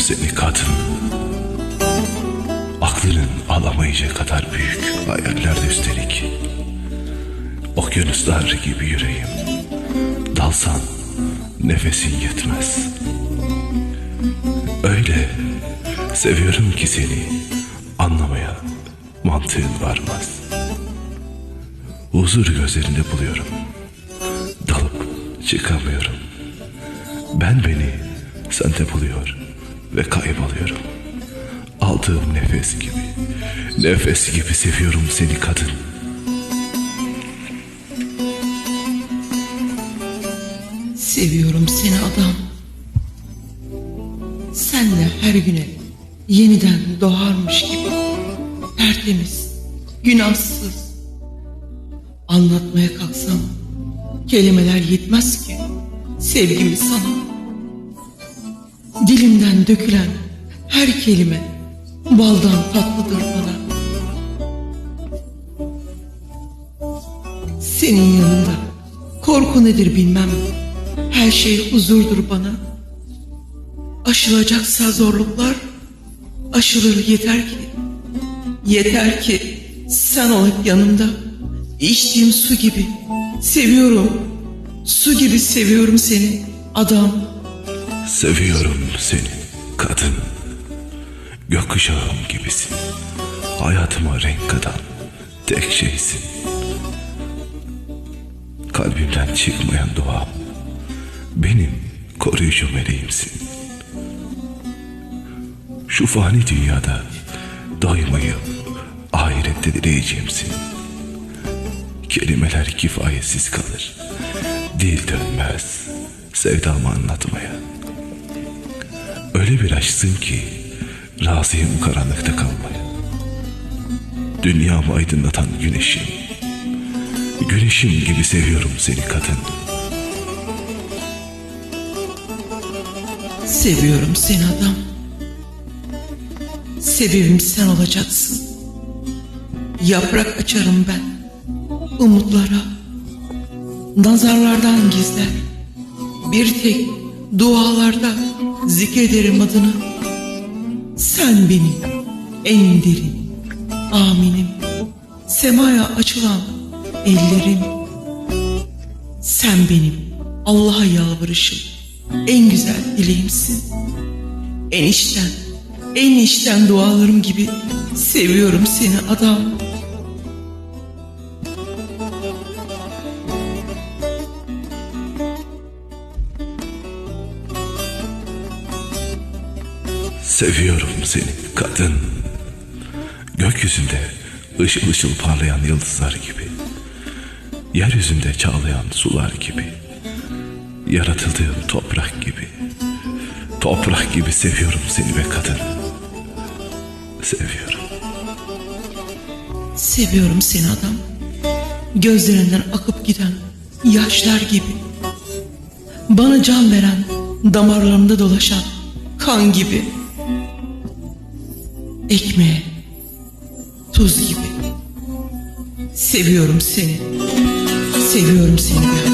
seni kadın. Aklının alamayacak kadar büyük hayallerde üstelik. Okyanuslar gibi yüreğim. Dalsan nefesin yetmez. Öyle seviyorum ki seni anlamaya mantığın varmaz. Huzur gözlerinde buluyorum. Dalıp çıkamıyorum. Ben beni sende buluyor ve kayboluyorum. Aldığım nefes gibi, nefes gibi seviyorum seni kadın. Seviyorum seni adam. Senle her güne yeniden doğarmış gibi. Tertemiz, günahsız. Anlatmaya kalksam kelimeler yetmez ki sevgimi sana. Dilimden dökülen her kelime baldan tatlıdır bana. Senin yanında korku nedir bilmem. Her şey huzurdur bana. Aşılacaksa zorluklar aşılır yeter ki. Yeter ki sen ol yanımda. İçtiğim su gibi seviyorum. Su gibi seviyorum seni adam. Seviyorum seni kadın. Gökkuşağım gibisin. Hayatıma renk katan tek şeysin. Kalbimden çıkmayan duam. Benim koruyucu meleğimsin. Şu fani dünyada doymayı ahirette dileyeceğimsin. Kelimeler kifayetsiz kalır. Dil dönmez sevdamı anlatmaya. Öyle bir aşksın ki razıyım karanlıkta kalmaya. Dünyamı aydınlatan güneşim. Güneşim gibi seviyorum seni kadın. Seviyorum seni adam. Sebebim sen olacaksın. Yaprak açarım ben. Umutlara. Nazarlardan gizler. Bir tek dualarda zikrederim adını. Sen benim en derin aminim. Semaya açılan ellerim. Sen benim Allah'a yalvarışım. En güzel dileğimsin. En içten, en içten dualarım gibi seviyorum seni adam. Seviyorum seni kadın. Gökyüzünde ışıl ışıl parlayan yıldızlar gibi. Yeryüzünde çağlayan sular gibi. Yaratıldığım toprak gibi. Toprak gibi seviyorum seni be kadın. Seviyorum. Seviyorum seni adam. Gözlerinden akıp giden yaşlar gibi. Bana can veren damarlarımda dolaşan kan gibi. Ekmeğe, tuz gibi. Seviyorum seni. Seviyorum seni be.